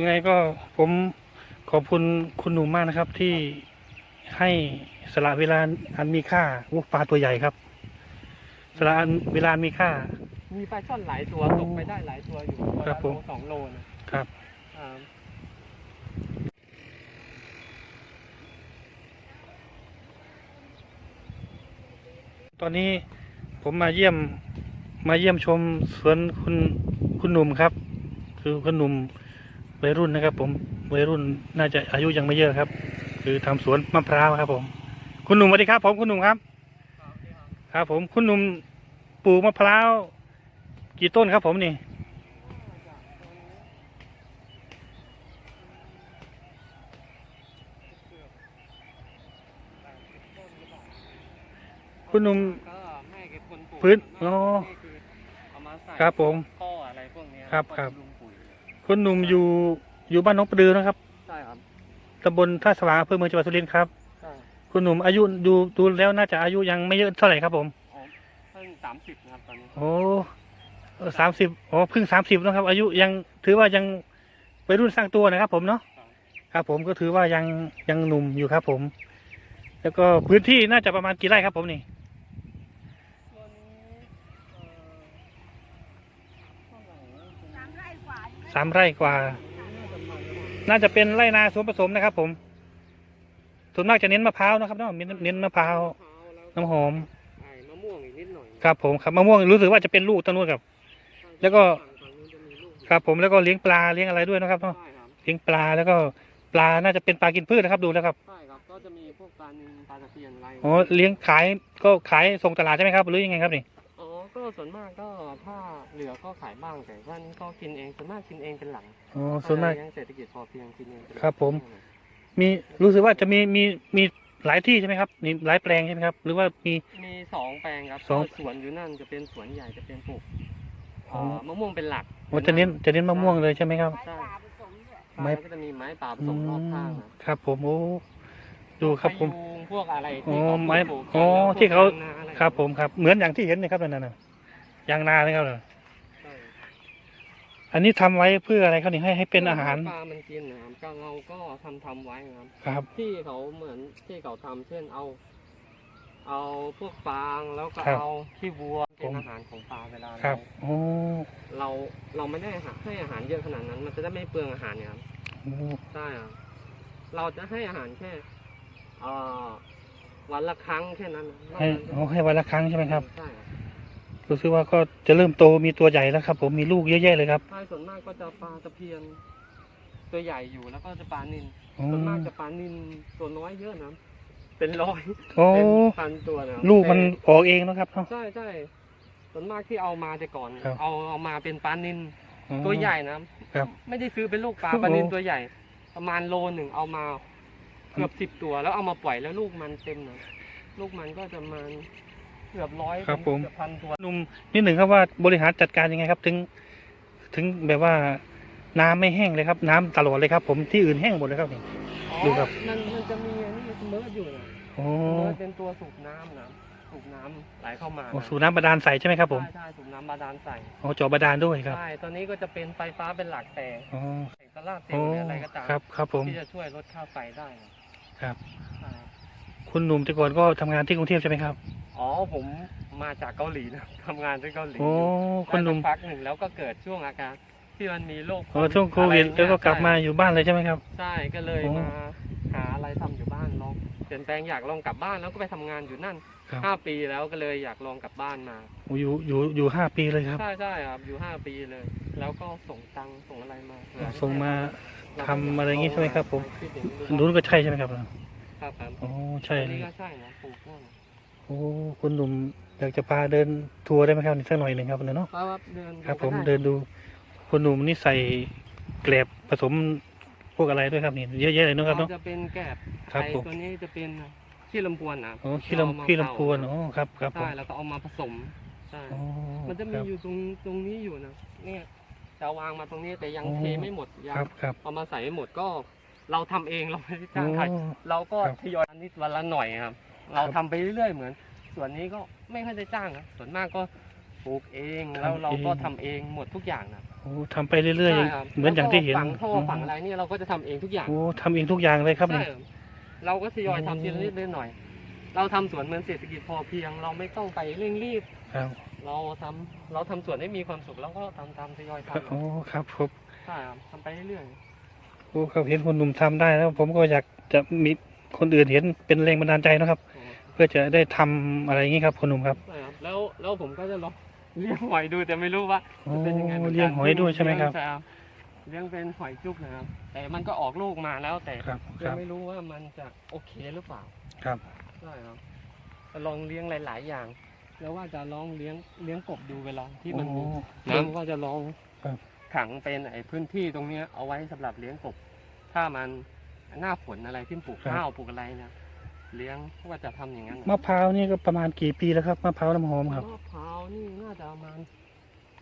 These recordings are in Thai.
ยังไงก็ผมขอบคุณคุณหนุ่มมากนะครับ ที่ให้สละเวลาอันมีค่าโอ้ปลาตัวใหญ่ครับ สละอันเวลามีค่า มีปลาช่อนหลายตัวโอ้ตกไปได้หลายตัวอยู่ตัวครัละบโลผมสองโลนะครับ อ่าตอนนี้ผมมาเยี่ยมมาเยี่ยมชมสวนคุณคุณหนุ่มครับ คือคุณหนุ่ม วัยรุ่นนะครับ ผมวัยรุ่นน่าจะอายุยังไม่เยอะครับ คือทำสวนมะพร้าวครับ ผม คุณหนุ่มสวัสดีครับ ผมคุณหนุ่มครับ ครับ ผมคุณหนุ่มปลูกมะพร้าวกี่ต้นครับ ผมนี่คุณหนุ่มก็ให้กับคนปลูกพื้นอ๋อนี่คือเอามาใส่ครับผมท่ออะไรพวกเนี้ยครับก็ครับลุงปุ๋ย คุณหนุ่มอยู่อยู่บ้านหน้องประดือนะครับใช่ครับตำบลท่าสว่างอำเภอเมืองจังหวัดสุรินทร์ครับ ใช่คุณหนุ่มอายุดูดูแล้วน่าจะอายุยังไม่เยอะเท่าไหร่ครับผมอ๋อเพิ่งสามสิบนะครับตอนนี้ โอ้สามสิบอ๋อเพิ่งสามสิบนะครับ อายุยังถือว่ายังวัยรุ่นสร้างตัวนะครับ ผมเนาะ ครับผมก็ถือว่ายังยังหนุ่มอยู่ครับ ผม แล้วก็พื้นที่น่าจะประมาณกี่ไร่ครับผมนี่ ตัวนี้เอ่อเท่าไหร่นะ สามไร่กว่าใช่ไหมสามไร่กว่าน่าจะประมาณน่าจะเป็นไร่นาสวนผสมนะครับ ผมส่วนมากจะเน้นมะพร้าวนะครับเนาะเน้นเน้นมะพร้าวมะพร้าวแล้วน้ำหอมไอ้มะม่วงอีกนิดหน่อยครับผมครับมะม่วงรู้สึกว่าจะเป็นลูกต้นนู้นครับ แล้วก็ฝั่งนู้นจะมีลูกอยู่ครับผมแล้วก็เลี้ยงปลาเลี้ยงอะไรด้วยนะครับเนาะใช่ครับเลี้ยงปลาแล้วก็ปลาน่าจะเป็นปลากินพืชนะครับดูแล้วครับใช่ครับก็จะมีพวกปลานิลปลาตะเพียนอะไรอ๋อเลี้ยงขายก็ขายส่งตลาดใช่ไหมครับ หรือยังไงครับนี่อ๋อ ก็ส่วนมากก็ถ้าเหลือก็ขายบ้างแต่ว่านี่ก็กินเองส่วนมากกินเองเป็นหลังอ๋อส่วนมาก เลี้ยงเศรษฐกิจพอเพียงกินเองเป็นหลักครับผม มีรู้สึกว่าจะมีมีมีหลายที่ใช่ไหมครับมีหลายแปลงใช่ไหมครับ หรือว่ามี มีสองแปลงครับสองก็สวนอยู่นั่นจะเป็นสวนใหญ่จะเป็นปลูกอ๋อเอ่อมะม่วงเป็นหลักโอ้จะเน้นจะเน้นมะม่วงเลยใช่ไหมครับ ไม้ป่าผสมด้วย ไม้ไม้ก็จะมีไม้ป่าผอืสมรอบข้างมนะครับผมโอ้ ดูครับผมพะยูงพวกอะไรอ๋อที่เขาไม้ปลูกกันอ๋อแล้วพวกที่เขายงนาอะไครับผมครับเหมือนอย่างที่เห็นนะครับนั่นน่ะยางนาเลยครับน่ะใช่อันนี้ทำไว้เพื่ออะไรครับนี่ให้ให้เป็นอาหารปลามันกินนะครับก็เราก็ทำทำไว้นะครับ ครับ ที่เขาเหมือนที่เขาทำเช่นเอา เอาพวกฟางแล้วก็ครับเอาขี้วัวเป็ผนม อาหารของปลาเวลาครัเราบโอ้เราเราไม่ได้หาให้อาหารเยอะขนาดนั้น มันจะได้ไม่เปลืองอาหารเนี่ยครับโอ้ใช่ครับเราจะให้อาหารแค่ เอ่อวันละครั้งแค่นั้นนะนอกให้นั้นโอ้ให้วันละครั้งใช่ไหมครับใช่ครับรู้สึกว่าก็จะเริ่มโตมีตัวใหญ่แล้วครับ ผมมีลูกเยอะแยะเลยครับใช่ส่วนมากก็จะปลาตะเพียนตัวใหญ่อยู่แล้วก็จะปลานิลอืส่วนมากมจะปลานิลตัวน้อยเยอะนะเป็นร้อยโอ้เป็นพันตัวนะลูกมันออกเองนะครับเนาะใช่ใช่ส่วนมากที่เอามาแต่ก่อนครับเอาเอามาเป็นปลานิลอ๋อตัวใหญ่นะครับไม่ได้ซื้อเป็นลูกปลาโอ้ปลานิลตัวใหญ่ ประมาณโลหนึ่งเอามาเกือบสิบตัวแล้วเอามาปล่อยแล้วลูกมันเต็มนะลูกมันก็จะประมาณเกือบร้อยครับผม เกือบพันตัวหนุ่มนิดหนึ่งครับว่าบริหารจัดการยังไงครับ ถึง ถึงแบบว่าน้ำไม่แห้งเลยครับ น้ำตลอดเลยครับ ผมที่อื่นแห้งหมดเลยครับนี่ อ๋อ ดูครับ มันมันจะมีอันนี้เมิร์ดอยู่นะโอ้เมิร์ดเป็นตัวสูบน้ำนะสูบน้ำไหลเข้ามาโอ้สูบน้ำบาดาลใสใช่ไหมครับผมใช่ใช่สูบน้ำบาดาลใส่อ๋อเจอบาดาลด้วยครับใช่ตอนนี้ก็จะเป็นไฟฟ้าเป็นหลักแต่อ๋อแสงโซล่าร์เซลโอ้ล์หรืออะไรก็ตามครับครับผม ที่จะช่วยลดค่าไฟได้นะ ครับใช่คุณหนุ่มแต่ก่อนก็ทำงานที่กรุงเทพใช่ไหมครับอ๋อผมมาจากเกาหลีนะทำงานที่เกาหลีโอ้คุณหนุ่มได้สักพักหนึ่งแล้วก็เกิดช่วงอาการที่มันมีโรคอ๋อช่วงโควิดอะไรแล้วก็กลับมาใช่อยู่บ้านเลยใช่ไหมครับ ใช่ก็เลยโอ้ มาหาอะไรทำอยู่บ้านลองเปลี่ยนแปลงอยากลองกลับบ้านแล้วก็ไปทำงานอยู่นั่น ครับห้าปีแล้วก็เลยอยากลองกลับบ้านมาโอ้อยู่อยู่อยู่ห้าปีเลยครับ ใช่ใช่ครับ อยู่ห้าปีเลย แล้วก็ส่งตังค์ส่งอะไรมาเผื่อส่งมาเรก็ทำอะไรอย่างงี้ใช่ไหมครับ ผมคิดอย่างนี้อันนู้นก็ใช่ใช่ไหมครับครับครับอ๋อใช่อันเลนี้ยก็ใช่นะปลูกนั่นโอ้คุณหนุ่มอยากจะพาเดินทัวร์ได้ไหมครับสักหน่อยหนึ่งครับเนาะครับเดินครับ ผมก็ไเดินดูคุณหนุ่มนี่ใส่แกลบผสมพวกอะไรด้วยครับนี่เยอะแยะเลยเนอะครับเนาะ จะเป็นแกบครับไอ้ผม ตัวนี้จะเป็น ขี้ลำพวนนะอ๋อขี้เราเอาลำมาขี้ลำพวนเผาอ๋อครับครับผมใช่แล้วก็เอามาผสมใช่อ๋อมันจะคมีรับอยู่ตรงตรงนี้อยู่นะเนี่ยจะวางมาตรงนี้แต่ยังอ๋อเทไม่หมดยัครับครับเอามาใส่ไม่หมดก็ เราทำเองเราไม่ได้จ้างใครโอ้เราก็ครับทยอยนิดวันละหน่อยครับ เราครับทำไปเรื่อยๆเหมือน ส่วนนี้ก็ไม่ค่อยได้จ้างนะส่วนมากก็ปลูกเองแล้วทำเราก็เองทำเองหมดทุกอย่างนะโอ้อ้ทำไปเรื่อยใช่ครับๆเหมือนอย่างที่เห็นแล้วก็ฝังท่อฝังอะไรเนี่ยเราก็จะทำเองทุกอย่างโอ้ทำเองทุกอย่างเลยครับใช่นี่ครับ เราก็ทยอยทำทีละนิดนิดหน่อย เราทำสวนเหมือนเศรษฐกิจพอเพียง เราไม่ต้องไปเร่งรีบ ครับ เราทำเราทำสวนให้มีความสุขแล้วก็ทำทำทยอยทครับโอ้ ครับผมำใช่ครับทำไปเรื่อยโอ้ครับเห็นคนหนุ่มทำได้แล้ว ผมก็อยากจะมีคนอื่นเห็นเป็นแรงบันดาลใจนะครับ ๆเพื่อจะได้ทำอะไรอย่างนี้ครับคนหนุ่มครับใช่ครับแล้วแล้วผมก็จะลองเลี้ยงหอยดูแต่ไม่รู้ว่า โอ้จะเป็นยังไงหมืนกันเลี้ยงหอยด้วยใช่ไหมครับ เลี้ยงเลี้ยงเป็นหอยจุกนะครับ แต่มันก็ออกลูกมาแล้วแต่ครับคยัรังบ ไม่รู้ว่ามันจะโอเคหรือเปล่าครับ ใช่ครับจะลองเลี้ยงหลาย ๆ อย่าง แล้วว่าจะลองเลี้ยงเลี้ยงกบดูเวลาที่มันมีโอ้น้ำก็จะลองครับ ขังเป็นไอ้พื้นที่ตรงเนี้ยเอาไว้สำหรับเลี้ยงกบ ถ้ามันหน้าฝนอะไรที่ปลูกข้าวปลูกอะไรเนี่ยเลี้ยงว่าจะทำอย่างนั้นมะพร้าวนี่ก็ประมาณกี่ปีแล้วครับมะพร้าวน้ำหอมครับมะพร้าวนี่น่าจะประมาณ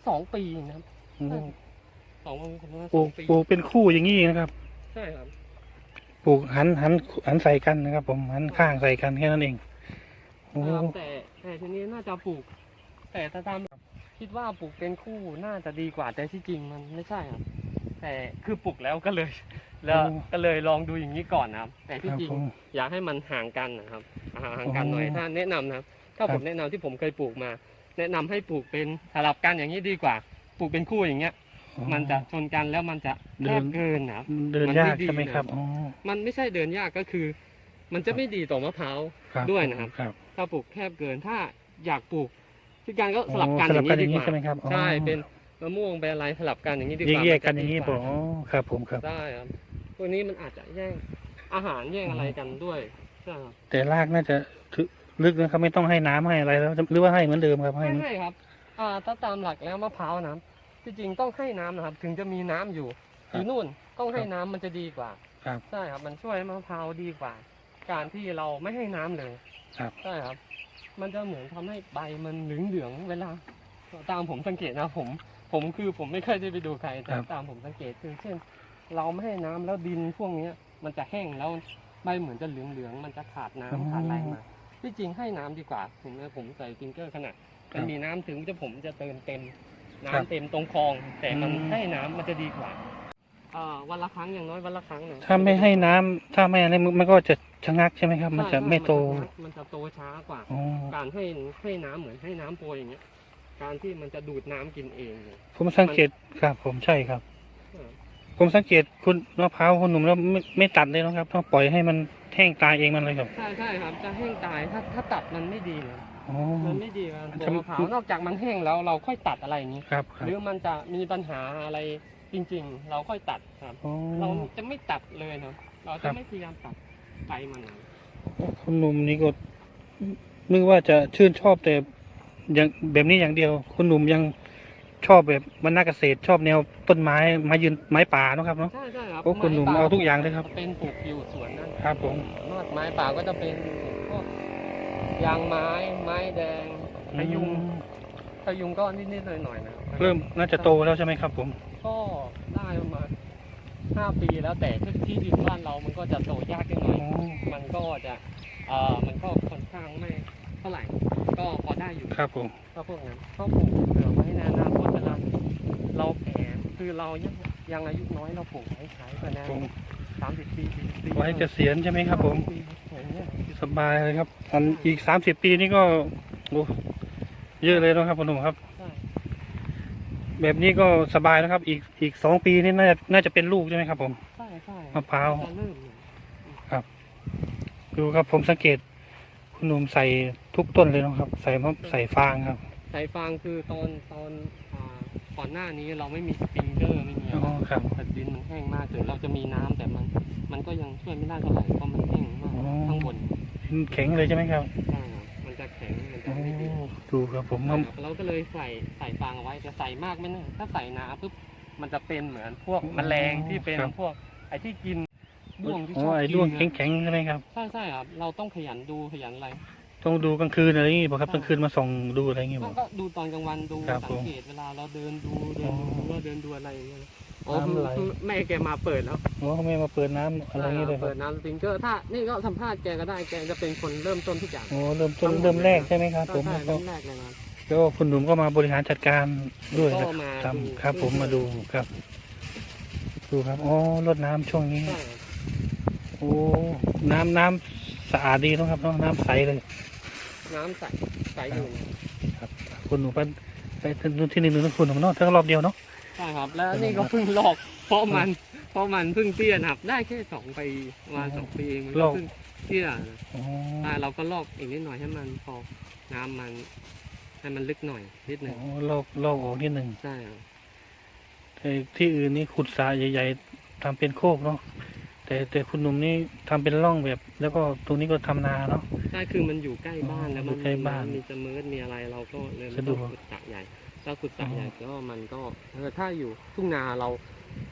สองปีนะครับโอ้ สองประมาณปลูสอกงปีปลูกเป็นคู่อย่างนี้นะครับ ใช่ครับปลูกหันหันหันใส่กันนะครับ ผมหันข้างใส่กันแค่นั้นเองโอ้ครับแต่แต่ทีนี้น่าจะปลูก แต่ถ้าตามคิดว่าปลูกเป็นคู่น่าจะดีกว่าแต่ที่จริงมันไม่ใช่ครับ แต่คือปลูกแล้วก็เลย แล้วก็เลยลองดูอย่างนี้ก่อนนะครับ แต่คที่รับจริง ผม อยากให้มันห่างกันนะครับอ่าห่างกันหน่อยอ๋อถ้าแนะนำนะครับ ถ้าครับผมแนะนำที่ผมเคยปลูกมา แนะนำให้ปลูกเป็นสลับกันอย่างนี้ดีกว่า ปลูกเป็นคู่อย่างเงี้ย มันจะชนกันแล้วมันจะเดิแคนบเกินนะครับ เดินมันยาไม่กดีใช่ไหมนะครับอ๋อมันไม่ใช่เดินยากก็คือ มันจะไม่ดีต่อมะพร้าว ครับด้วยนะครับ ครับ ถ้าปลูกแคบเกินถ้าอยากปลูกที่การก็สลับกันอ๋ออย่างนี้สลับกันดีกว่าอย่างนี้ใช่ไหมครับอ๋อ ใช่เป็นมะม่วงเป็นอะไรสลับกันอย่างนี้ดีกแยกว่าแยกมักันจะอย่างนี้ดีปกอว่าอ๋อครับผมครับ ได้ครับตัวนี้มันอาจจะแย่งอาหารแย่งอะไรกันด้วยใช่ครับแต่รากน่าจะถึลึกนะครับไม่ต้องให้น้ำให้อะไรแล้วหรือว่าให้เหมือนเดิมครับให้ไม่ให้ครับอ่าถ้าตามหลักแล้วมะพร้าวนะ ที่จริงต้องให้น้ำนะครับ ถึงจะมีน้ำอยู่อยู่นู่นต้องให้น้ำมันจะดีกว่าครับ ใช่ครับ มันช่วยให้มะพร้าวดีกว่า การที่เราไม่ให้น้ำเลยครับ ใช่ครับ มันจะเหมือนทำให้ใบมันเหลืองเหลืองๆเวลา ตามผมสังเกตนะผม ผมคือผมไม่เคยได้ไปดูใครแต่ครับ ตามผมสังเกตคือเช่น เราไม่ให้น้ำแล้วดินพวกเนี้ย มันจะแห้งแล้วใบเหมือนจะเหลืองเหลืองๆมันจะขาดน้ำขาดอะไรมา ที่จริงให้น้ำดีกว่าเห็นไหมผมใส่ฟิงเกอร์ขนาดมันมีน้ำถึงจะผมจะเติมเต็ม น้ำเต็มตรงคลอง แต่มันอืม ให้น้ำมันจะดีกว่าอ่าวันละครั้งอย่างน้อยวันละครั้งหนึ่งถ้าไม่ให้น้ำถ้าไม่อะไรมันก็จะชะงักใช่ไหมครับ มันจะใช่ไม่โตมันจะโตช้ากว่า อ๋อการให้ให้น้ำเหมือนให้น้ำโปรยอย่างเงี้ย การที่มันจะดูดน้ำกินเองเนี่ยผมสังเกตครับ ผมใช่ครับเออผมสังเกตคุณมะพร้าวคุณหนุ่มแล้วไม่ไม่ตัดเลยนะครับต้องปล่อยให้มันแห้งตายเองมันเลยครับ ใช่ใช่ครับจะแห้งตายถ้าถ้าตัดมันไม่ดีนะ อ๋อ มันไม่ดีครับมันตัวจะมะพร้าวนอกจากมันแห้งแล้วเราค่อยตัดอะไรอย่างนี้ ครับครัหบรือมันจะมีปัญหาอะไรจริง ๆ เราค่อยตัดครับ อ๋อ เราจะไม่ตัดเลยนะเราครัจะบ ไม่พยายามตัดไปมันนะคุณหนุ่มนี่ก็นึกว่าจะชื่นชอบแต่อย่างแบบนี้อย่างเดียว คุณหนุ่มยังชอบแบบวรรณเกษตรชอบแนวต้นไม้ไม้ยืนไม้ป่าเนอะครับเนาะ ใช่ใช่ครับโอ้คุณหนุ่มไป่เอาทุกอย่างเลยครับ เป็นปลูกอยู่สวนนั่นครับผม นอกไม้ป่าก็จะเป็นพวก ยางไม้ไม้แดงพยุงอืมพยุงก็นิดๆหน่อยๆนะครับเริ่มน่าจะโตแล้วใช่ไหมครับ ผม ก็ได้ประมาณห้าปีแล้วแต่ที่ที่ดินบ้านเรามันก็จะโตยากนิดหน่อยอ๋อมันก็จะเอ่อมันก็ค่อนข้างไม่เท่าไหร่ ก็พอได้อยู่ครับผมก็พวกนั้นก็ปลูกเผื่อไว้ในอนาคตเวลาเราแก่คือเรายังยังอายุน้อยเราปลูกไว้ขายก็นะผมสามสิบปีสี่สิบปีไว้เกษียณใช่ไหมครับ ผมอย่างเงี้ยสบายเลยครับอันอีกสามสิบปีนี่ก็โอ้เยอะเลยเนอะครับคุณหนุ่มครับใช่แบบนี้ก็สบายแล้วครับ อีกอีกสองปีนี่น่าจะน่าจะเป็นลูกใช่ไหมครับ ผมใช่ใช่มะพร้าวจะเริ่มเนี่ยดูครับผมสังเกต คุณหนุ่มใส่ทุกต้นเลยเนอะครับ ใส่มะใส่ฟางครับสายฟางคือตอนตอนอ่า ก่อนหน้านี้เราไม่มีสปริงเกอร์ไม่มีอ๋อะไรอครับแต่ดินมันแห้งมากถึงเราจะมีน้ำแต่มัน มันก็ยังช่วยไม่ได้เท่าไหร่เพราะมันแห้งมากอ๋อข้างบนแข็งเลยใช่ไหมครับใช่ครับมันจะแข็งมันจะโอ้ไม่ดีดูครับผมคว่ารับเราก็เลยใส่ใส่ฟางเอาไว้จะใส่มากไม่ได้ถ้าใส่หนาปุ๊บมันจะเป็นเหมือนพวกแมลงที่เป็นพวก ไอ้ที่กินด้วงที่ชอ๋ออบไอ้กินด้วงนะแข็งๆใช่ไหมครับใช่ใช่ครับเราต้องขยันดูขยันอะไร ต้องดูกลางคืนอะไรอย่างงี้ป่ะครับใช่กลางคืนมาส่องดูอะไรอย่างงี้ก็ป่ะ ก็ดูตอนกลางวันดูครับสัผงมเกตเวลาเราเดินดูเดิอ๋นอดูว่าเดินดูอะไรอย่างเงี้ยอ๋อน้ำไหลคือแม่แกมาเปิดแล้วอ๋อเขาไม่มาเปิดน้ำอะไรอย่างงี้เลยครัเปิบดน้ำสปริงเกอร์ถ้านี่ก็สัมภาษณ์แกก็ได้แกจะเป็นคนเริ่มต้นทุกอย่างโอ้เริ่มต้นเริ่มแรกใช่ไหมครับ ผมใช่แล้วก็เริ่มแรกเลยนะแล้วคุณหนุ่มก็มาบริหารจัดการด้วยก็นะมาครับดูครับ ผมมาดูครับ ดูครับอ๋อรดน้ำช่วงนี้ ใช่โอ้น้ำน้ำสะอาดดีเนอะครับเนาะน้ำใสเลย น้ำใสใสอยู่นะครับคุณหนุ่มไปไปที่หนึ่งหนึ่งคุณหนุ่มเนาะทั้งรอบเดียวเนาะใช่ครับ แล้วนี่ก็เพิ่งลอกเพราะมันเพราะมันเพิ่งเตี้ยนะครับ ได้แค่สองปีประมาณสองปีเองมันก็เพิ่งเตี้ยนะอ๋อใช่เราก็ลอกอีกนิดหน่อยให้มันพอน้ำมันให้มันลึกหน่อยนิดหนึ่งอ๋อลอกลอกออกนิดหนึ่งใช่ครับแต่ที่อื่นนี่ขุดสระใหญ่ๆทำเป็นโคกเนาะ แต่แต่คุณหนุ่มนี่ทำเป็นร่องแบบ แล้วก็ตรงนี้ก็ทำนาเนาะ ใช่คือมันอยู่ใกล้บ้านแล้วมันอยู่ใกล้บ้านมีจะเมิดมีอะไรเราก็เลยไม่สะดต้วอกงขุดสระใหญ่ถ้าขุดสระใหญ่ก็มันก็เออถ้าอยู่ทุ่งนาเรา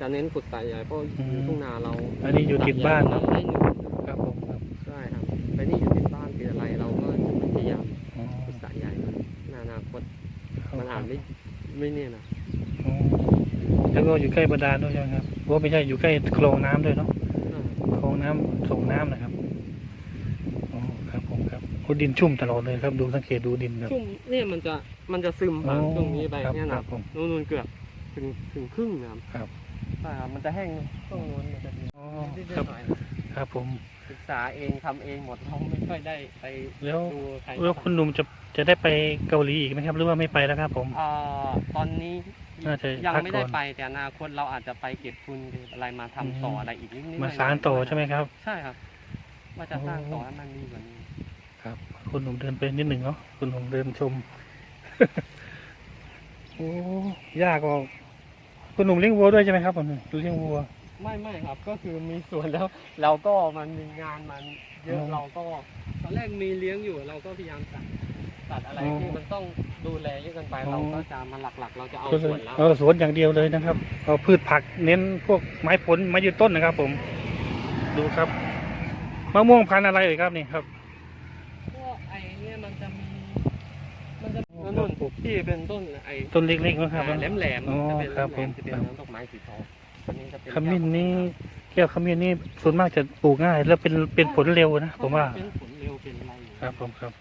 จะเน้นขุดสระใหญ่เพราะอยู่ทุ่งนาเราอันนี้อยู่ติดบ้านเราเนาะได้หนึ่งครับผมครับใช่ครับแต่นี่อยู่ติดบ้านติดอะไรเราก็จะพยายามอ๋อขุดสระใหญ่ในอนาคตครับมันอาจไม่ไม่เนี่ยนะ อ๋อแล้วก็อยู่ใกล้บาดาลด้วยใช่ไหมครับว่าไม่ใช่อยู่ใกล้คลองน้ำด้วยเนาะใช่คลองน้ำ ส่งน้ำนะครับอ๋อครับผมครับโอ้ดินชุ่มตลอดเลยครับ ดูสังเกตดูดินครับชุ่มเนี่ยมันจะมันจะซึมผ่านตรงนี้ไปครับเนี่ยครันะบผมนู่นนู่นเกือบถึงถึงครึ่งนะครับครับใช่ครับมันจะแห้งช่วงนู้นมันจะดีอ๋อนิดครับๆหน่อยครับผมๆศึกษาเองทำเองหมดเราไม่ค่อยได้ไปแล้วดูใครแล้วคุณหนุ่มจะจะได้ไปเกาหลีอีกไหมครับ หรือว่าไม่ไปแล้วครับผม อ่าตอนนี้ น่าจะยังพักไม่ได้ก่อนไปแต่อนาคตเราอาจจะไปเก็บทุนเก็บอะไรมาทำต่ออะไรอีกนิดนิดมาสารต่อใช่ไหมครับ ใช่ครับว่าจะสร้างต่อให้มันดีกว่านี้ ครับ คุณหนุ่มเดินไปนิดหนึ่งเนาะคุณหนุ่มเดินชมโอ้ยากก็คุณหนุ่มเลี้ยงวัวด้วยใช่ไหมครับผมเลี้ยงวัว ไม่ไม่ครับ ก็คือมีส่วนแล้ว เราก็มันมีงานมันเยอะอ๋อเราก็ตอนแรกมีเลี้ยงอยู่เราก็พยายามตั ดตัดอะไรอ๋อที่มันต้องดูแลเยอะเกินไปอ๋อเราก็จะมาหลักๆ เราจะเอาก็เลส่วยนแล้วเอาสวนอย่างเดียวเลยนะครับเอาพืชผักเน้นพวกไม้ผลไม้ยืนต้นนะครับ ผม ดูครับมะม่วงพันธุ์อะไรเอ่ยครับนี่ครับพวกไอ้เนี่ยมันจะมีมันจะอ๋อนุ่นครับที่เป็นต้นไอ้ต้นเล็กๆนะครับแหลมแหลมๆอ๋อจะเป็นครับแหลผมมๆจะเป็นครับน้ำดอกไม้สีทองอันนี้จะเป็นขมิ้นนี่แก้วขมิ้นนี่ส่วนมากจะปลูกง่าย แล้วเป็นเป็นผลเร็วนะผมว่าเป็นผลเร็วเป็นอะไรอย่างเงี้ยครับผมครับ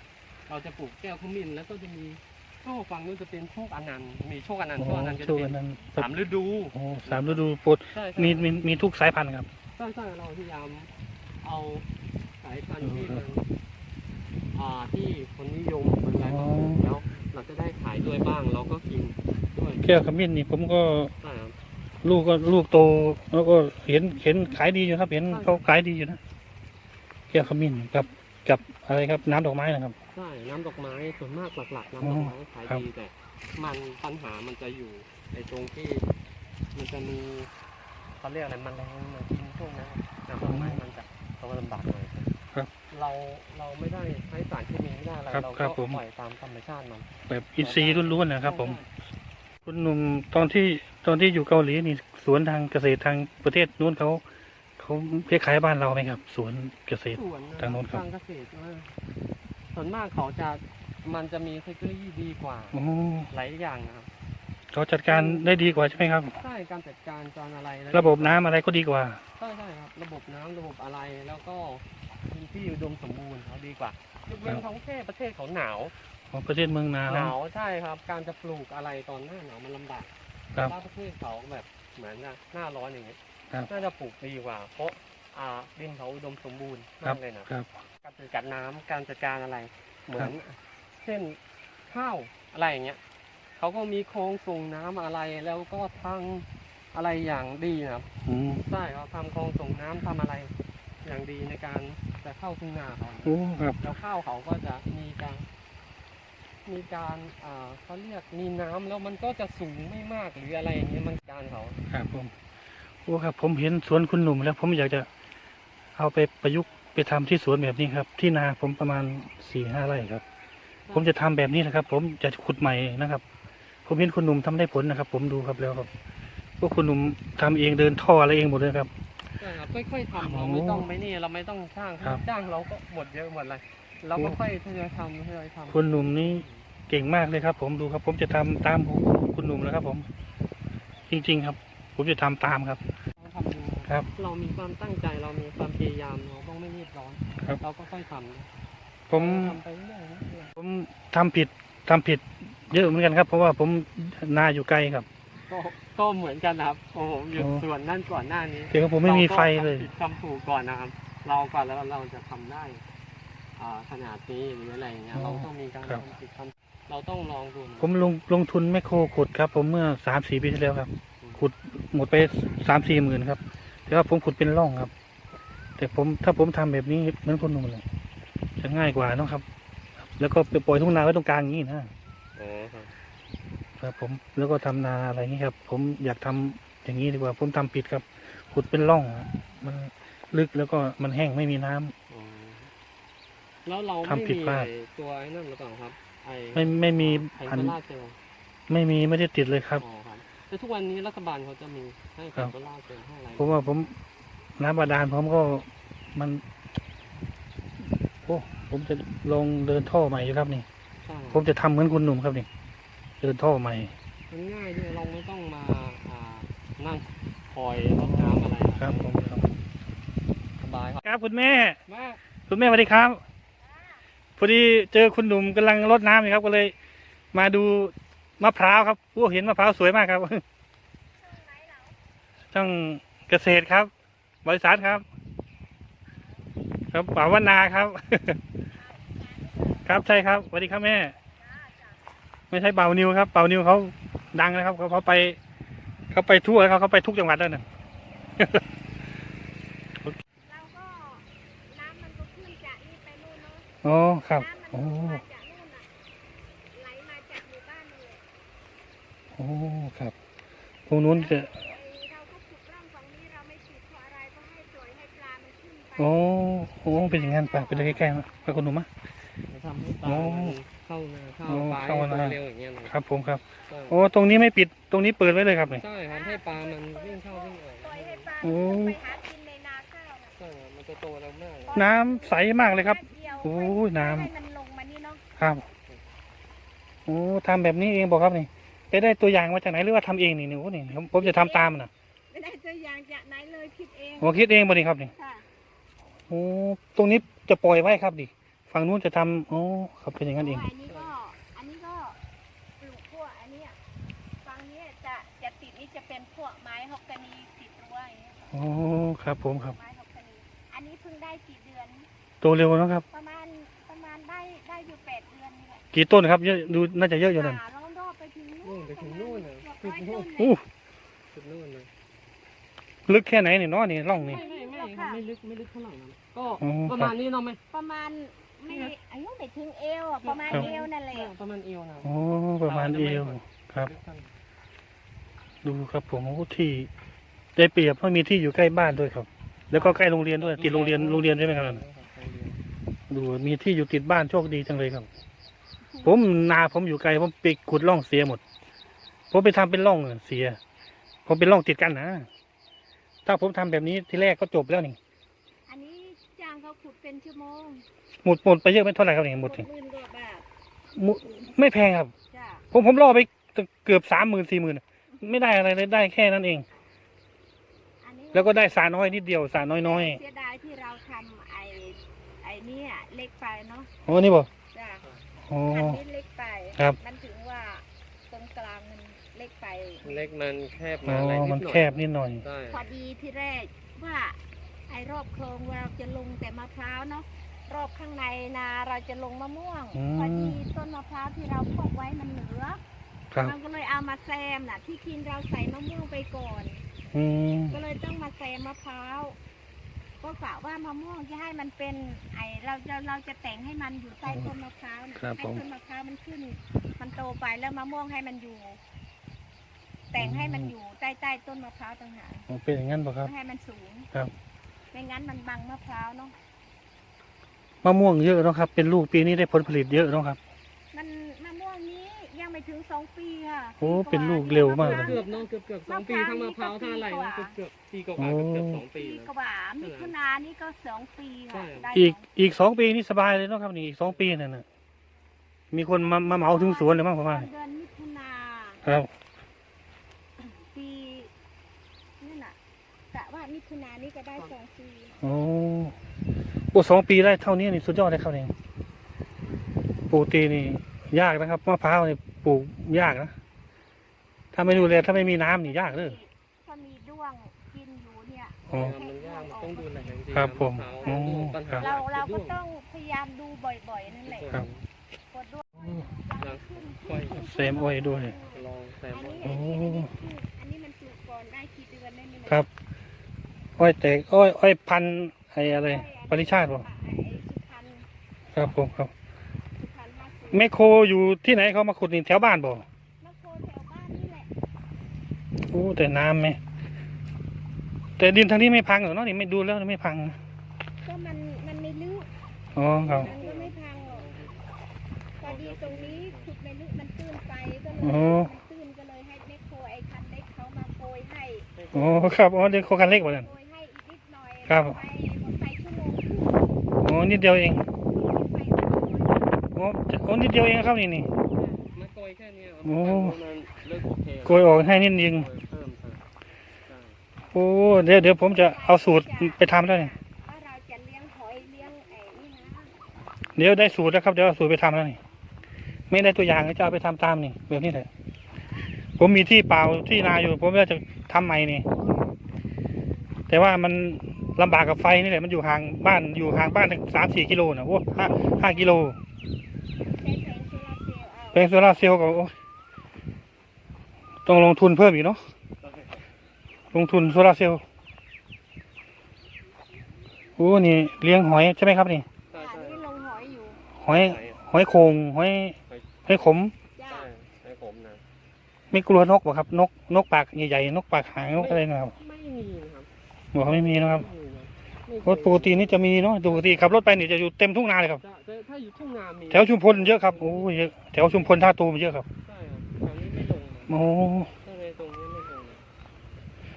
เราจะปลูกแก้วขมิ้นแล้วก็จะมีโชคฝั่งนู้นจะเป็นโชคอนันต์มีโชคอนันต์โอ้โชคอนันต์จะช่วเป็ยนนั้นสามฤดูโอ้สามฤดูปลูกใช่มีมีมีทุกสายพันธุ์ครับใช่ใช่เราพยายามเอาสายพันธุ์ที่เอมัอนอ่าที่คนนิยมมันอะไรอ๋อแล้วเราจะได้ขายด้วยบ้างเราก็กินด้วยแก้วขมิ้นนี่ผมก็ใช่ครับลูกก็ลูกโตแล้วก็เห็นเห็นขายดีอยู่ครับ เห็นเขาขายดีอยู่นะแก้วขมิ้นกับกับอะไรครับ น้ำดอกไม้นะครับ ใช่น้ำดอกไม้ส่วนมากหลัก ๆ น้ำดอกไม้ขายครับดีแต่มันปัญหามันจะอยู่ในตรงที่มันจะมีเขาเรียกอะไรแมันแรงมากินพวกนั้นน้ำดอกไม้มันจะเขาลำบากหน่อยครับ เราเราไม่ได้ใช้สารเคมีไม่ได้อะไรครับเราครัก็บผมปล่อยตามธรรมชาติมันแบบอินทรีย์ล้วนๆนะครับผม คุณหนุ่มตอนที่ตอนที่อยู่เกาหลีนี่สวนทางเกษตรทางประเทศนู้นเขาเขาคล้ายๆบ้านเราไหมครับ สวนเกษตรสวนนะทางโน้นครับทางเกษตรนะ ส่วนมากเขาจะมันจะมีเทคโนโลยีดีกว่าโอ้หลายอย่างนะครับเขาจัดการได้ดีกว่าใช่ไหมครับ ใช่การจัดการการอะไรแล้วระบบน้ำอะไรก็ดีกว่าใช่ใช่ครับ ระบบน้ำระบบอะไรแล้วก็มีที่อุดมสมบูรณ์เขาดีกว่ายกเว้นครับเขาแค่ประเทศเขาหนาวของประเทศเมืองหนาวหนาวใช่ครับ การจะปลูกอะไรตอนหน้าหนาวมันลำบากครับ ถ้าประเทศเขาแบบเหมือนน่ะหน้าร้อนอย่างเงี้ยครับ น่าจะปลูกดีกว่า เพราะอ่าดินเขาอุดมสมบูรณ์ครัมาบกเลยนะครับ การจัดการน้ำการจัดการอะไร เหมืครัอนบเช่นข้าวอะไรอย่างเงี้ยเขาก็มีโครงส่งน้ำอะไรแล้วก็ทางอะไรอย่างดีนะครับอืมใช่เขาทำโครงส่งน้ำทำอะไร อย่างดีในการจะเข้าทุ่งนาเขาโอ้ครับแล้วข้าวเขาก็จะมีการมีการอ่าเขาเรียกมีน้ำแล้วมันก็จะสูงไม่มากหรืออะไรอย่างเงี้ยมันการเขาครับผมโอ้ครับ ผมเห็นสวนคุณหนุ่มแล้วผมอยากจะเอาไปประยุกต์ ไปทำที่สวนแบบนี้ครับ ที่นาผมประมาณสี่ห้าไร่ครับ ผมจะทำแบบนี้นะครับ ผมจะขุดใหม่นะครับ ผมเห็นคุณหนุ่มทำได้ผลนะครับ ผมดูครับแล้วครับพวกคุณหนุ่มทำเองเดินท่ออะไรเองหมดเลยครับใช่ครับค่อยๆทำโอ้เราไม่ต้องไม่นี่เราไม่ต้องจ้างครับจ้างเราก็หมดเยอะหมดเลยเราก็ค่อยทยอยทำทยอยทำคุณหนุ่มนี่เก่งมากเลยครับ ผมดูครับ ผมจะทำตามคุณหนุ่มแล้วครับ ผม จริง ๆ ครับ ผมจะทำตามครับเราทำดู ครับ เรามีความตั้งใจเรามีความพยายามเราต้องไม่รีบร้อนครับ เราก็ค่อยทำผมทำไปเรื่อยๆผมทำผิดทำผิดเยอะเหมือนกันครับ เพราะว่าผมนาอยู่ไกลครับก็ก็เหมือนกันนะครับของผมอยู่โอ้ ส่วนนั่นก่อนหน้านี้แต่ว่าผมไม่มีไฟเลย ราก็ทำผิดทำถูกก่อนนะครับ เราก่อนแล้วเราจะทำได้อ่าขนาดนี้หรืออะไรอย่างเงี้ย อ๋อเราต้องมีการครับ ทำผิดทำเราต้องลองดูนะผมลงลงทุนแมคโครขุดครับ ผมเมื่อสามสี่ปีที่แล้วครับ ขุดหมดไปสามสี่หมื่นครับ แต่ว่าผมขุดเป็นร่องครับ แต่ผมถ้าผมทำแบบนี้เหมือนคนหนุ่มเลยจะง่ายกว่าเนอะครับ แล้วก็ไปปล่อยทุ่งนาไว้ตรงกลางอย่างนี้นะอ๋อครับครับผมแล้วก็ทำนาอะไรอย่างนี้ครับ ผมอยากทำอย่างนี้ดีกว่า ผมทำผิดครับ ขุดเป็นร่องอะมันลึกแล้วก็มันแห้งไม่มีน้ำอ๋อแล้วเราไม่ทำผิดมีพลาดไอ้ตัวไอ้นั่นหรือเปล่าครับไอ้ไม่ไม่มีแผงพันโซล่าร์เซลล์ไม่มีไม่ได้ติดเลยครับอ๋อครับ แต่ทุกวันนี้รัฐบาลเขาจะมีให้แผครังบโซล่าร์เซลล์ให้อะไรเพราะว่าผมน้ำบาดาลผมก็มันโอ้ผมจะลงเดินท่อใหม่อยู่ครับนี่ ใช่ผมจะทำเหมือนคุณหนุ่มครับนี่ เดินท่อใหม่ มันง่ายด้วยเราไม่ต้องมาอ่านั่งคอยรดน้ำอะไรครับผมครับสบายครับครับคุณแม่ มากคุณแม่สวัสดีครับ พอดีเจอคุณหนุ่มกำลังรดน้ำอยู่ครับก็เลย มาดู มะพร้าวครับโอ้เห็นมะพร้าวสวยมากครับช่างเกษตรครับ บริษัทครับ ครับป่าวนาครับ ครับใช่ครับสวัสดีครับแม่ ไม่ใช่เป่านิวครับ เป่านิวเขาดังนะครับเขาเขาไปเขาไปทั่วแล้วเขาเขาไปทุกจังหวัดแล้วนะเราก็น้ำมันก็ขึ้นจากนี่ไปนู่นเนาะอ๋อครับน้ำมันโอ้ มาจากนู่นน่ะไหลมาจากหมู่บ้านเลย โอ้ครับตรงนู้นจะไอ้เราก็ขุดร่องตรงนี้เราไม่ขุดเพราะอะไรก็ให้ปล่อยให้ปลามันขึ้นไปโอ้โอ้เป็นอย่างนั้นไปไปเลยใกล้ๆมาไปคุณหนุ่มมะจะทำให้ปลาโอ้มันเข้านาเข้าโอ้ปลาเข้านาเร็วอย่างเงี้ยเลยครับ ผมครับใช่โอ้ตรงนี้ไม่ปิดตรงนี้เปิดไว้เลยครับนี่ใช่ครับให้ปลามันวิ่งเข้าวิ่งออกปล่อยให้ปลาโอ้มันขึ้นไปหากินในนาข้าวน่ะใช่ครับมันจะโตเร็วมากน้ำใสมากเลยครับแป๊เดียวโอ้ยน้ำให้มันลงมานี่เนาะครับโอ้ทำแบบนี้เองบอกครับนี่ ไปได้ตัวอย่างมาจากไหนหรือว่าทำเองนี่หนูนี่ผมผมจะทำตามมันนะไม่ได้ตัวอย่างจากไหนเลยคิดเองผมคิดเองบ่นี่ครับนี่ค่ะโอ้ตรงนี้จะปล่อยไว้ครับดิฝั่งนู้นจะทำโอ้ครับเป็นอย่างนั้นเอง พราะว่าอันนี้ก็อันนี้ก็ปลูกพวกอันเนี้ยฝั่งเนี้ยจะจะติดนี่จะเป็นพวกไม้ฮอกกานีติดรั้วอย่างเงี้ยโอ้ครับผมครับ ไม้ฮอกกานีอันนี้เพิ่งได้กี่เดือนโตเร็วแล้วครับ ประมาณประมาณได้ได้อยู่แปดเดือนนี่แหละกี่ต้นครับเยอะดูน่าจะเยอะอยู่นั่นป่าล้อมร อบไปถึงนู่นไปถึงนู่นนะเกือบร้อยต้นเลยอู้สุดนู่นเลยลึกแค่ไหนนี่เนาะนี่ร่องนี่ ไม่ไม่ไม่ครับไม่ลึกไม่ลึกเท่าไหร่นะก็อ๋อประมาณนี้เนาะไหมประมาณไม่อายุไม่ถึงเอวอะประมาณครับ เอวนั่นแหละประมาณเอวนะ โอ้ประมาณเอวครับลึกเท่าไหดูครับผมโอ้ที่ได้เปรียบเพราะมีที่อยู่ใกล้บ้านด้วยครับ แล้วก็ใกล้โรงเรียนด้วยติดโรงเรียนโรงเรียนใช่ไหมครับ ดูมีที่อยู่ติดบ้านโชคดีจังเลยครับ ผมนาผมอยู่ไกลผมไปขุดร่องเสียหมด ผมไปทำเป็นร่องเสีย ผมเป็นร่องติดกันนะถ้าผมทำแบบนี้ที่แรกก็จบแล้วนี่อันนี้จ้างเขาขุดเป็นชั่วโมงหมดหมดไปเยอะไม่เท่าไหร่ครับนี่หมดนี่หมื่นกว่าบาทหมดไม่แพงครับจ้ะผมผมรอไปเกือบสามหมื่นสี่หมื่นไม่ได้อะไรเลยได้แค่นั้นเองอันนี้แล้วก็ได้สาน้อยนิดเดียวสาน้อยน้อยเสียดายที่เราทำไอ้ไอ้เนี่ยเล็กไปเนาะๆโอ้นี่บ่จ้ะอ๋ออันนี้เล็กไปครับมันถึงว่าตรงกลางมันเล็กไป เล็กมันแคบอ๋มาออะไรนิดหน่อยมันแคบนิดหน่อย ใช่พอดีที่แรกว่าไอ้รอบโครงเราจะลงแต่มะพร้าวเนาะรอบข้างในนาเราจะลงมะม่วง อืม พอดีต้นมะพร้าวที่เราพกไว้มันเหลือครับเราก็เลยเอามาแซมน่ะ ที่คินเราใส่มะม่วงไปก่อน อืมก็เลยต้องมาแซมมะพร้าวก็กะว่ามะม่วงจะให้มันเป็นไอเราจะเราจะแต่งให้มันอยู่ใต้ต้นมะพร้าวน่ะครับให้ผม ต้นมะพร้าวมันขึ้น มันโตไปแล้วมะม่วงให้มันอยู่ แต่งให้มันอยู่ใต้ใต้ต้นมะพร้าวต่างหากอ๋อเป็นอย่างนั้นป่ะครับ ไม่ให้มันสูงครับ ไม่งั้นมันบังมะพร้าวเนาะ มะม่วงเยอะเนาะครับ เป็นลูกปีนี้ได้ผลผลิตเยอะเนาะครับ มันมะม่วงนี้ยังไม่ถึงสองปีค่ะโอ้ปีว่าเป็นลูกเร็วมากะพร้เกือบเนาะเกือบเกือบสองปีทั้งมะพร้าวทั้งอะไรนะเกือบเกือบปีกว่าๆเกือบเกือบสองปีปีนะกว่ามิถุนานี่ก็สองปีค่ะใช่ได้อีกสงอีกสองปีนี่สบายเลยเนาะครับนี่อีกสองปีนั่นน่ะมีคนมามาเหมาถึงสวนเลยมั้งผมว่าเดือนมิถุนาครับ ปีนั่นน่ะกะว่ามิถุนานี่ก็ได้สองปีโอ้โอ้สองปีได้เท่านี้นี่สุดยอดเลยครับนี่ปกตินี่ยากนะครับมะพร้าวนี่ปลูกยากนะถ้าไม่ดูแลถ้าไม่มีน้ำนี่ยากเลยถ้ามีด้วงกินอยู่เนี่ยอ๋อ มันยากมันต้องดูแลจริงๆครับผมะอ๋อปัญหครับเราหลัเราคือก็ด้วงต้องพยายามดูบ่อยๆนั่นแหละครับ กดด้วงนะค่อยเซมอ้อยด้วย ลองแซมอันว่านี้โอ้อันนี้มันปลูกก่อนได้กี่เดือนได้ไหมเนี่ยครับ อ้อยแตกอ้อยอ้อยพันธุ์ไอ้อะไร ปริชาติบ่ไอ้สุพรรณครับผมครับสุพรรณห้าสิบแมคโครอยู่ที่ไหนเขามาขุดนี่แถวบ้านบ่มะโคแถวบ้านนี่แหละโอ้แต่น้ำไหมแต่ดินทางนี้ไม่พังหรอกเนาะนี่ไม่ดูแล้วไม่พังนะก็มันมันไม่ลึกอ๋อครับมันก็ไม่พังหรอกพอดีตรงนี้ขุดไม่ลึกมันตื้นไปก็เลยอ๋อมันตื้นก็เลยให้แมคโครไอ้คันเล็กเขามาโกยให้อ๋อครับอ๋อเด็กโคกันเล็กกว่านั้น ครับไปหมดไปชั่วโมงครึ่งอ๋อนิดเดียวเองไปสองร้อยอ๋อจะอ๋อนิดเดียวเองครับนี่นี่มาโกยแค่เนี้ยโอ้มันเลิกโอเคโกยออกให้นิดนึงโกยเพิ่มเพิ่มใช่โอ้เดี๋ยวเดี๋ยวผมจะเอาสูตรไปทำแล้วนี่ว่าเราจะเลี้ยงหอยเลี้ยงไอ้นี่นะเดี๋ยวได้สูตรแล้วครับเดี๋ยวเอาสูตรไปทำแล้วนี่ไม่ได้ตัวอย่างก็จะเอาไปทำตามนี่แบบนี้แหละผมมีที่เปล่าที่นาอยู่ ผมก็จะทำใหม่นี่ แต่ว่ามัน ลำบากกับไฟนี่แหละมันอยู่ห่างบ้านอยู่ห่างบ้านถึงสามสี่กิโลนะโอ้ห้าห้ากิโลใช้แผงโซลาร์เซลล์เอาแปลงโซลาร์เซลล์ก็โอ้ต้องลงทุนเพิ่มอีกเนาะลงทุนโซลาร์เซลล์โอ้นี่เลี้ยงหอยใช่ไหมครับนี่ใช่อันใช่นี้ลงหอยอยู่หอยหอยโขงหอยหอยขมจ้าใช่ให้ผมนะไม่กลัวนกบ่ครับ นกนกปากใหญ่ๆนกปากหางนกอะไรนะครับไม่มีนะครับบอกว่าไม่มีนะครับ รยถปกตินี่จะมีเนาะปกติขับรถไปนี่จะอยู่เต็มทุ่งนาเลยครับจะจะถ้าอยู่ทุ่งนามีแถวชุมพลเยอะครับโอ้เยอะแถวชุมพลท่าตูมเยอะครับใช่ครับแถวนี้ไม่ลงนะโอ้ถ้าเลยตรงนี้ไม่ลงนะ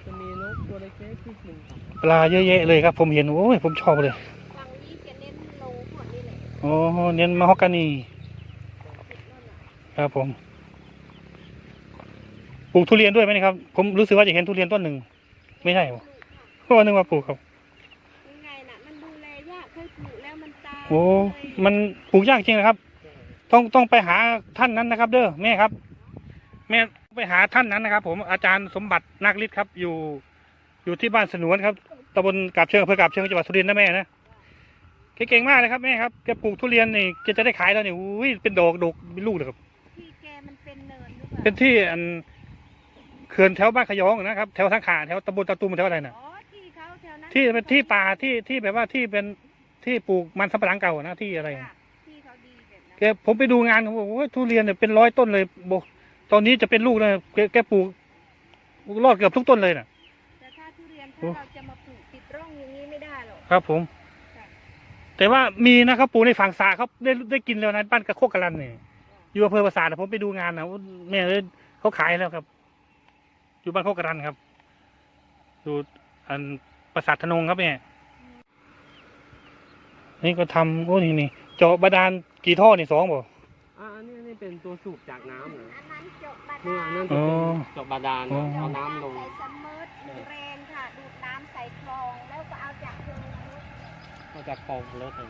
จะมีนกตัวเล็กๆที่กินครับปลาเยอะแยะเลยครับ ผมเห็นโอ้ยผมชอบเลยฝั่งนี้จะเน้นลงพวกนี้แหละโอ้เน้นมะฮอกกานีติดนั่นน่ะครับผมปลูกทุเรียนด้วยไหมนี่ครับ ผมรู้สึกว่าจะเห็นทุเรียนต้นหนึ่งไม่ใช่เหรอเพราะว่านึกว่าปลูกครับ โอ้เลยมันปลูกยากจริงนะครับ ต้องต้องไปหาท่านนั้นนะครับ เด้อแม่ครับ แม่ไปหาท่านนั้นนะครับ ผมอาจารย์สมบัตินาคฤทธิ์ครับ อยู่อยู่ที่บ้านสนวนครับตำบลกาบเชิงอำเภอกาบเชิงจังหวัดสุรินทร์นะแม่นะแกเก่งมากเลยครับแม่ครับแกปลูกทุเรียนนี่แกจะได้ขายแล้วนี่อุ้ยเป็นดอกดอกเป็นลูกเลยครับที่แกมันเป็นเนินหรือเปล่าเป็นที่อันเขื่อนแถวบ้านขยองนะครับแถวทางขาแถวตำบลตะตุมแถวอะไรน่ะอ๋อที่เขาแถวนั้นที่เป็นที่ป่าที่ที่แบบว่าที่เป็น ที่ปลูกมันสำปะหลังเก่านะที่อะไรจ้ะที่เขาดีแบบนั้นแกผมไปดูงานผมบอกว่าทุเรียนเนี่ยเป็นร้อยต้นเลยบอกตอนนี้จะเป็นลูกเลยแกแกปลูกรอดเกือบทุกต้นเลยน่ะ แต่ถ้าทุเรียนโอ้ถ้าเราจะมาปลูกติดร่องอย่างนี้ไม่ได้หรอก ครับผม ค่ะ แต่ว่ามีนะครับปลูกในฝั่งสาเขาได้ได้กินแล้วนะบ้านกระโคกกะลันเนี่ยอยู่อำเภอประสาทนะผมไปดูงานนะโอ้แม่เลยเขาขายแล้วครับ อยู่บ้านโคกกะลันครับ อยู่อันประสาทธนงครับเนี่ย นี่ก็ทำโอ้นี่นี่เจาะบาดาลกี่ท่อนี่สองบ่อ่าอันนี้อันนี้เป็นตัวสูบจากน้ำเหรออันนั้นเจาะบาเนี่ยดาอันลนั้นจะเป็นจบบาดาลอ๋อเอาน้ำลง ใส่ซัมเมอร์แรงค่ะ ดูดน้ำใส่คลอง แล้วก็เอาจากคลองมาลดเอาจากคลองรถเลย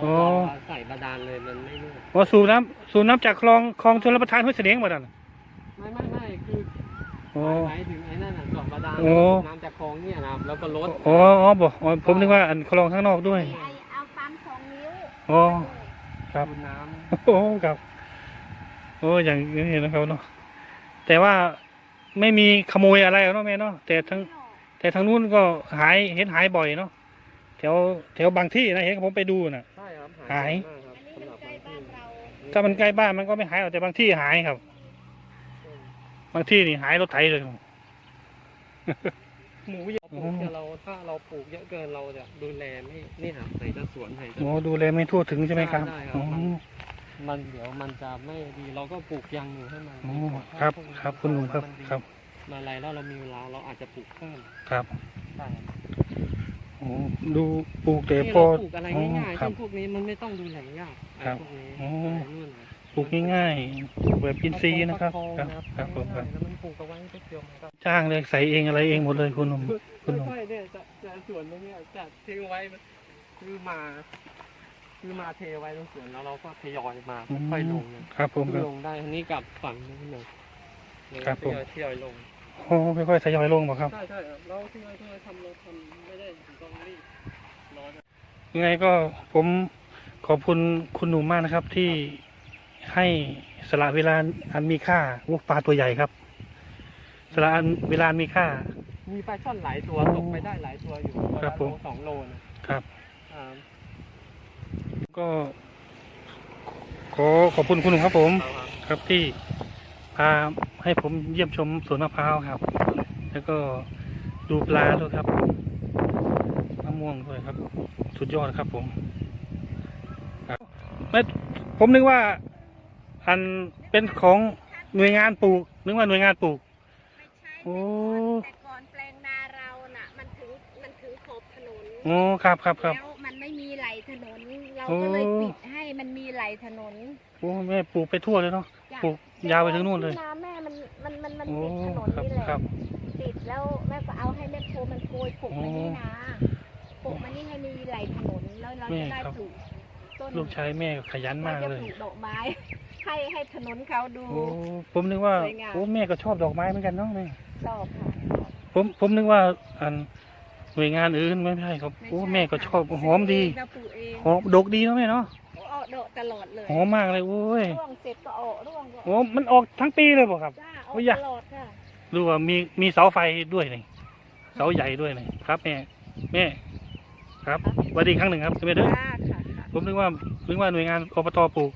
อ๋อเอาใส่บาดาลเลยมันไม่นู่นอ๋อสูบน้ำสูบน้ำจากคลองคลองชลประทานห้วยเสลียงหมดอะไม่ไม่ไม่คืออ๋อหมายถึงไอ้นั่นน่ะจบบาดาลโอ้ น้ำจากคลองเนี่ยนะครับแล้วก็รถ อ๋ออ๋อบ่อ๋อผมนึกว่าอันคลองข้างนอกด้วย ไอเอาปั๊มสองนิ้ว อ๋อครับดูดน้โอ้ครับโอ้อย่างนี้นะครับเนาะแต่ว่าไม่มีขโมยอะไรหรอกเนาะแม่เนาะแต่ทั้งแต่ทางนู้นก็หายเห็นหายบ่อยเนาะแถวแถวบางที่นะเห็นผมไปดูน่ะำใช่ครับหายมากครับอันนี้สำหมัรันบใกล้บางบ้านที่เราถ้ามันใกล้บ้านมันก็ไม่หายหรอกแต่บางที่หายครับ บางที่นี่หายรถไถเลย หมูเยอะปลูกเนี่ยเราถ้าเราปลูกเยอะเกินเราจะดูแลไม่นี่ครับไหนจะสวนไหนจะโอ้ดูแลไม่ทั่วถึงใช่ไหมครับได้ครับ อ๋อ มันเดี๋ยวมันจะไม่ดีเราก็ปลูกยางหนูให้มันอ๋อดีกว่าครับถ้าพวกนี้ครับคุณลุงครับมันดีครับ มาอะไรแล้วเรามีเวลาเราอาจจะปลูกเพิ่มครับได้ครับโอ้ดูปลูกแต่นี่พอเราปลูกอะไรอ๋อง่ายๆครัเช่บ นพวกนี้มันไม่ต้องดูแลยากไอ้ครับพวกนี้อ๋อ ไอ้นู่นน่ะ ปลูกง่ายๆปลูกแบบอินทรีย์นะครับปลูกครับปะคองครับผมครับแล้วมันปลูกเอาไว้แป๊บเดียวมันก็จ้างเลยใส่เองอะไรเองหมดเลยคุณหนุ่มคุณหนุ่มค่อยๆเนี่ยจะจะสวนตรงเนี้ยจะทิ้งไว้คือมา คือมาเทไว้ตรงสวนแล้วเราก็ทยอยมาอืมค่อยๆลงนะครับผมครับลงได้อันนี้กลับฝั่งนู้นเลยครับผมทยอยทยอยลงโอ้ค่อยๆทยอยลงบ่ครับใช่ใช่ครับเราทยอยทยอยทำเราทำไม่ได้ถึงต้องรีบร้อนนะยังไงก็ผมขอบคุณคุณหนุ่มมากนะครับที่ ให้สละเวลาอันมีค่าโอ้ปลาตัวใหญ่ครับ สละอันเวลาอันมีค่า มีปลาช่อนหลายตัวโอ้ตกไปได้หลายตัวอยู่ตัวครัละบโลผมสองโลนะครับอ่าก็ขอขอบคุณคุณหนุ่มครับผมครับครับที่พาให้ผมเยี่ยมชมสวนมะพร้าวครับ แล้วก็ดูปลาด้วยครับมะม่วงด้วยครับ สุดยอดครับผมครับไม่ผมนึกว่า อันเป็นของหน่วยงานปลูกนึกว่าหน่วยงานปลูก ไม่ใช่โอ้ แต่ก่อนแปลงนาเราน่ะ มันถึงมันถึงขอบถนนโอ้ครับครับครับ แล้วมันไม่มีไหลถนน เราโอ้ก็เลยปิดให้มันมีไหลถนนโอ้แม่ปลูกไปทั่วเลยเนาะจ้ะปลูกยาวไปถึงนู่นเลย น้ำแม่มันมันมันมันโอ้ติดถนนครับนี่แหละครับ ติดแล้วแม่ก็เอาให้แม่โคมันโกยปลูกมานี่นะปลูกมานี่ให้มีไหลถนนแล้วเราแม่จะได้ครับปลูกต้น ลูกชายแม่ขยันเรามากจะเลยปลูกดอกไม้ ให้ให้ถนนเขาดู โอ้ผมนึกว่าสวยงาม โอ้แม่ก็ชอบดอกไม้เหมือนกันเนาะแม่ชอบค่ะ ผมผมนึกว่าอันหน่วยงานอื่นไม่ใช่ครับโอ้แม่ก็ชอบหอมดีเราปลูกเองหอมดกดีเนาะแม่เนาะออกดอกตลอดเลยหอมมากเลยโอ้ยร่วงเสร็จก็ออกร่วงก็อโอ้อกมันออกทั้งปีเลยบ่ครับ จ้าอโอ้อกยอยาก ตลอดค่ะดูว่ามีมีเสาไฟด้วยนี่เสาใหญ่ด้วยนี่ครับแม่แม่ ครับสวัสดีอีกครั้งหนึ่งครับแม่เด้อค่ะค่ะค่ะ ผมนึกว่านึกว่าหน่วยงานอบตปลูก